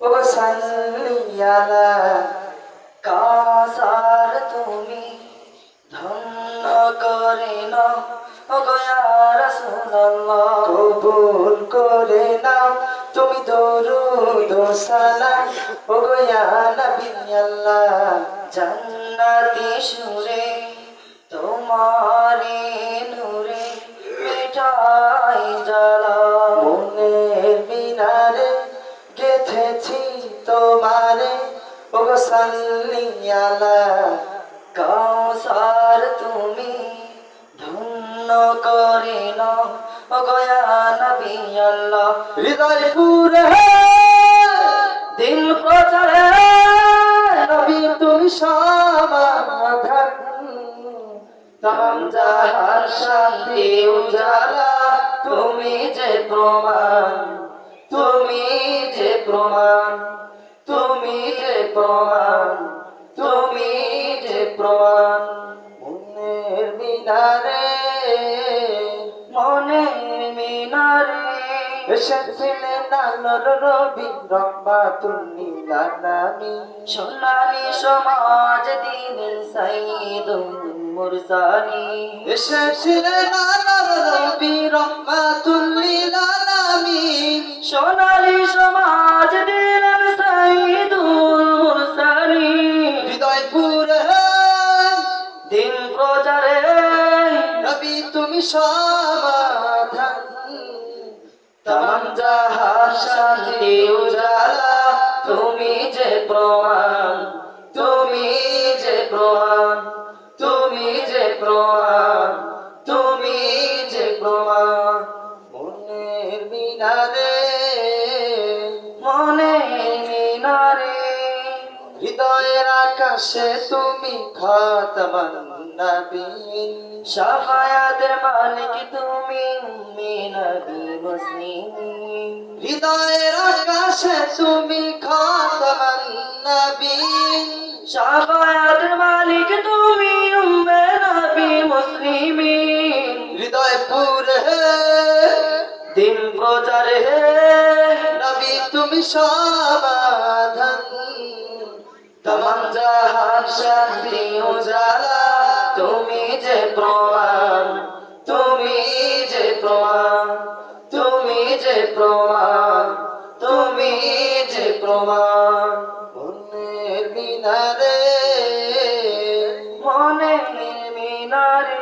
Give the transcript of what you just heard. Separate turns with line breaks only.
ও সাল্লিয়ালা কাসার তুমি ধন্য করে না কবুল করে নাও তুমি দরুদ সালাম ও গয়া নবী আল্লাহ জান্নাতি সুরে তোমারে নূরে মিঠাই গেথেছি তোমারে। ওগো কাউসার তুমি ধন্য করে না গয়া নবী আল্লাহ, হৃদয় পুরে দিল প্রচারে। নবী, তুমি সমাধান শান্তি উজালা, তুমি যে প্রমাণ, তুমি প্রমাণ? তুমি যে প্রমাণ, তুমি যে প্রমাণ, মনের মিনারে মনের মিনারে। এসেছিলেন সোনালি সমাজ দিনের সাইদুল সোনালি সমাজ তুমি সমাধান জাহার উজালা তুমি যে প্রমাণ, তুমি যে প্রমাণ, তুমি যে প্রমাণ তুমি যে প্রমাণ মনের মিনারে মনের মিনারে। হৃদয়ের আকাশে তুমি খাতমান নবীন শাফায়াতের মালিক তুমি উম্মে নবী মুসলিমিন হৃদয়ের আকাশে তুমি খাতমান নবীন শাফায়াতের মালিক তুমি উম্মে নবী মুসলিমিন হৃদয় পুরে দিন প্রচারে নবী তুমি তমাম জাহান শান্তি উজালা তুমি যে প্রমাণ, তুমি যে প্রমাণ, তুমি যে প্রমাণ, তুমি যে প্রমাণ। মনের মিনারে মনে মিনারে।